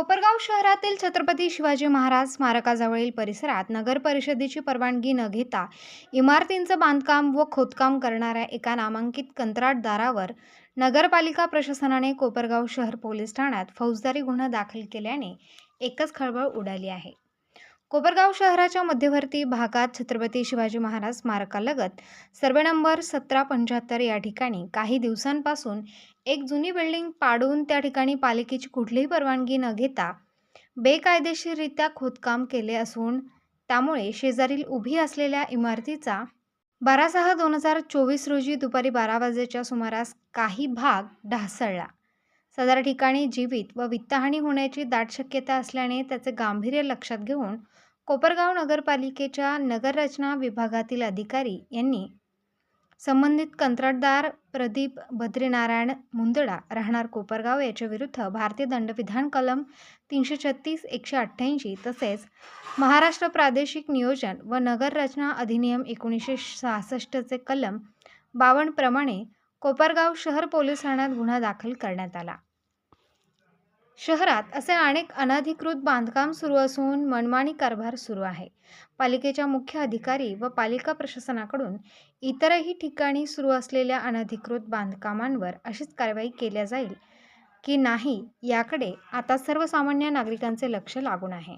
कोपरगाव शहरातील छत्रपती शिवाजी महाराज स्मारकाजवळील परिसरात नगर परिषदेची परवानगी न घेता इमारतींचं बांधकाम व खोदकाम करणाऱ्या एका नामांकित कंत्राटदारावर नगरपालिका प्रशासनाने कोपरगाव शहर पोलीस ठाण्यात फौजदारी गुन्हा दाखल केल्याने एकच खळबळ उडाली आहे. कोपरगाव शहराच्या मध्यवर्ती भागात छत्रपती शिवाजी महाराज स्मारकालगत सर्वे नंबर सतरा पंच्याहत्तर या ठिकाणी काही दिवसांपासून एक जुनी बिल्डिंग पाडून त्या ठिकाणी पालिकेची कुठलीही परवानगी न घेता बेकायदेशीररित्या खोदकाम केले असून त्यामुळे शेजारील उभी असलेल्या इमारतीचा बारा सहा दोन हजार चोवीस रोजी दुपारी बारा वाजेच्या सुमारास काही भाग ढासळला. सदर ठिकाणी जीवित व वित्तहानी होण्याची दाट शक्यता असल्याने त्याचे गांभीर्य लक्षात घेऊन कोपरगाव नगरपालिकेच्या नगररचना विभागातील अधिकारी यांनी संबंधित कंत्राटदार प्रदीप बद्रीनारायण मुंदडा राहणार कोपरगाव याच्या विरुद्ध भारतीय दंडविधान कलम तीनशे छत्तीस एकशे अठ्ठ्याऐंशी तसेच महाराष्ट्र प्रादेशिक नियोजन व नगररचना अधिनियम एकोणीसशे सहासष्टचे कलम बावन्नप्रमाणे कोपरगाव शहर पोलीस ठाण्यात गुन्हा दाखल करण्यात आला. शहरात असे अनेक अनधिकृत बांधकाम सुरू असून मनमानी कारभार सुरू आहे. पालिकेच्या मुख्य अधिकारी व पालिका प्रशासनाकडून इतरही ठिकाणी सुरू असलेल्या अनधिकृत बांधकामांवर अशीच कारवाई केल्या जाईल की नाही याकडे आता सर्वसामान्य नागरिकांचे लक्ष लागून आहे.